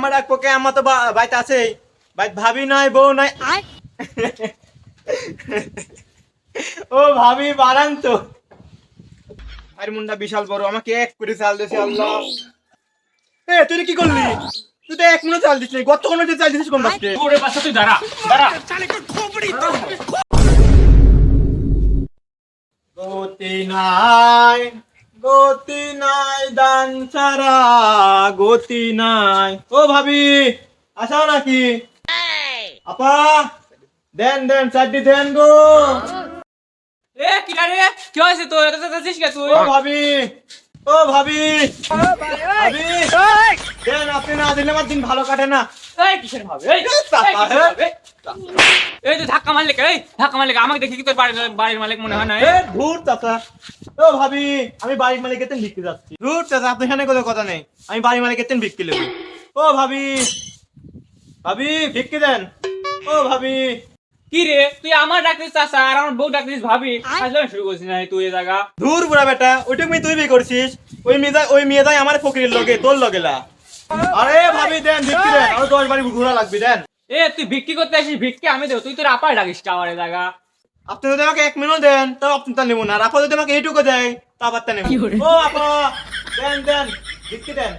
আমার এক পক্ষে আমার তো বাইতে আছে বাইত ভাবি নাই বউ নাই। ও ভাবি বাড়ান তো। আর মুন্ডা বিশাল বড়। আমাকে এক করে চাল দিয়েছে আল্লাহ। এ তুই কি করলি? তুই তো এক মিনিট চাল দিস নি গত কোনো চাল দিছিস কোন বাসকে ওরে বাচ্চা তুই দাঁড়া দাঁড়া। গতি নাই। গতি নাই দান ছাড়া গতি নাই। ও ভাবি আসাও নাকি? আপা দেন দেন চারটি দেন গো। এ কি রে? কি হয়েছে তোর? এত যাচ্ছিস কে তুই? ও ভাবি ও ভাবি ভাবি দেন আপনি না দিলে আমার দিন ভালো কাটে না। এই কিসের ভাবে? এই এই তো ধাক্কা মারলে এই ধাক্কা মারলে আমাকে দেখি কি তোর বাড়ির বাড়ির মালিক মনে হয় না এ ধুর চাচা। ও ভাবি আমি বাড়ির মালিকের তেন ভিক্ষে যাচ্ছি। ধুর চাচা আপনার কোনো কথা নেই। আমি বাড়ির মালিকের তেন ভিক্ষে নেব ও ভাবি ভাবি ভিক্ষে দেন। ও ভাবি। কি রে? তুই আমার ডাকতিস চাচা আর আমার বউ ডাকতিস ভাবি। আসলে শুরু করছিস না তুই এই জায়গা। ধুর বুড়া বেটা ওইটুক মেয়ে তুই বিয়ে করছিস। ওই মেয়ে ওই মেয়ে দাই আমার ফকিরের লগে তোর লগেলা আরে ভাবি দেন ভিক্ষে দেন। আরও দশ বাড়ি ঘোরা লাগবে দেন। এ তুই ভিক্ষি করতে আসিস? ভিক্ষি আমি দেবো। তুই তোর আপার ডাকিস এই জায়গা। আপনি যদি আমাকে এক মিনিট দেন তাও আপনি তা নেব না। আর আপা যদি আমাকে এইটুকু দেয় তা আবার তা নেব। ও আপা! দেন দেন। ভিক্ষে দেন।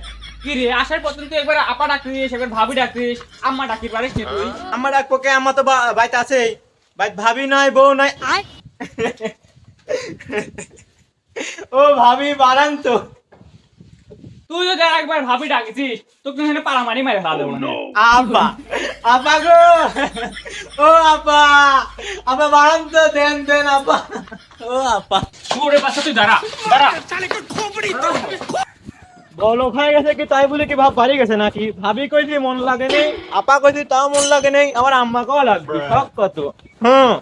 কি রে আসার পর তুই একবার আপা ডাকতিস একবার ভাবি ডাকতিস আম্মা ডাকি পারিস নি তুই? আমার এক পক্ষে আমার তো বাইতে আছে বাইত ভাবি নাই বউ নাই। ও ভাবি বাড়ান তো। তুই যদি একবার ভাবি ডাকিছিস তোকে এখানে পাড়ামারি মেরে ফেলা দেবো না। আপা আপা গো। ও আপা আপা বাড়ান তো দেন দেন আপা ও আপা ওরে বাচ্চা তুই দাঁড়া দাঁড়া। বলো হয়ে গেছে কি তাই বলে কি ভাব বাড়ি গেছে নাকি? ভাবি কইছি মন লাগে নেই আপা কইছি তাও মন লাগে নেই আমার আম্মাকেও লাগবে সব কত। হ্যাঁ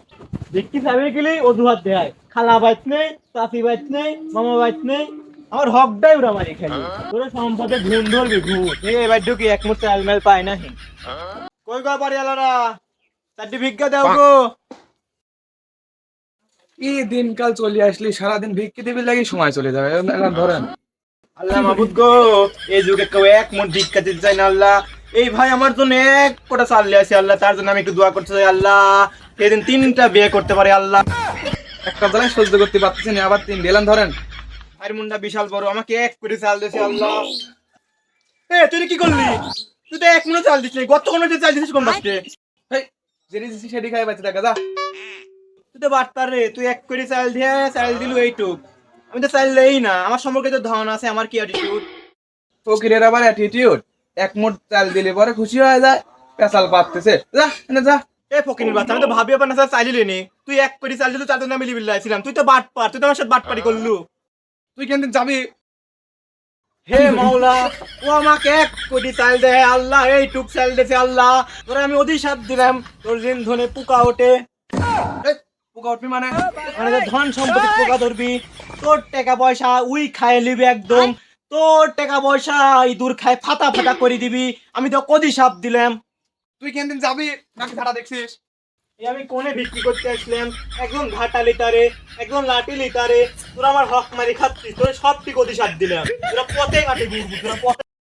দেখি ভাবি গেলি অজুহাত দেয় খালা বাইত নেই চাচি বাইত নেই মামা বাইত নেই আমার হকটাই উড়া মারি খালি তোর সম্পদে ঘুম ধরবি ঘুম এই এবার ঢুকি এক মুহূর্তে আলমেল পায় না কই গো বাড়ি আলারা চারটি ভিক্ষা দাও গো। কি দিনকাল চলে আসলি? সারাদিন ভিক্ষি দিবি লাগি সময় চলে যাবে? এখন ধরেন। আল্লাহ মাহবুদ গো এই যুগে কেউ এক মন ভিক্ষা দিতে চাই না আল্লাহ। এই ভাই আমার জন্য এক কোটা চাললে আছে আল্লাহ তার জন্য আমি একটু দোয়া করতে চাই আল্লাহ। সেদিন তিনটা বিয়ে করতে পারে আল্লাহ। একটা জ্বালায় সহ্য করতে পারতেছি না আবার তিন দিলাম ধরেন আর মুন্ডা বিশাল বড়, আমাকে এক করে চাল দিয়েছে আল্লাহ এ, তুই কি করলি? তুই তো এক মিনিট চাল দিস নি গত কোনো চাল দিছিস কোন বাসকে হেই জিনিস সেটি খাই বাচ্চা দেখা যা। তুই তো বাটপার রে, তুই এক করে চাল দিয়ে চাল দিলু এইটুক। আমি তো চাল দেই না, আমার সম্পর্কে তো ধারণা আছে, আমার কি অ্যাটিটিউড ফকিরের আবার অ্যাটিটিউড এক মুঠ চাল দিলে পরে খুশি হয়ে যায় পেশাল পাততেছে। যা, এনে যা। এ ফকিনের বাচ্চা, আমি তো ভাবি আপনার সাথে চাইলি নি তুই এক করে চাল দিলু তার জন্য আমি লিবিল্লাইছিলাম তুই তো বাট পার তুই তো আমার সাথে বাট পারি করলু। তুই কেন যাবি? হে মাওলা ও আমাকে এক কোটি চাল দে আল্লাহ এই টুক চাল দেছে আল্লাহ। তোরা আমি অধিশাপ দিলাম তোর ঋণ ধনে পোকা ওঠে। পোকা উঠবি মানে? মানে ধন সম্পত্তি পোকা ধরবি। তোর টাকা পয়সা উই খায় লিবি একদম। তোর টাকা পয়সা ইঁদুর খায় ফাটা ফাটা করে দিবি। আমি তো অধিশাপ দিলাম। তুই কেন যাবি? নাকি ধারা দেখছিস? আমি কোনে বিক্রি করতে আসলাম? একদম ঘাটা লিটারে, একদম লাঠি লিটারে। তোরা আমার হক মারি খাচ্ছিস, তোরা সব ঠিক অধিসার দিলাম। তোরা পথে কাটে ঘুরবি, তোরা পথে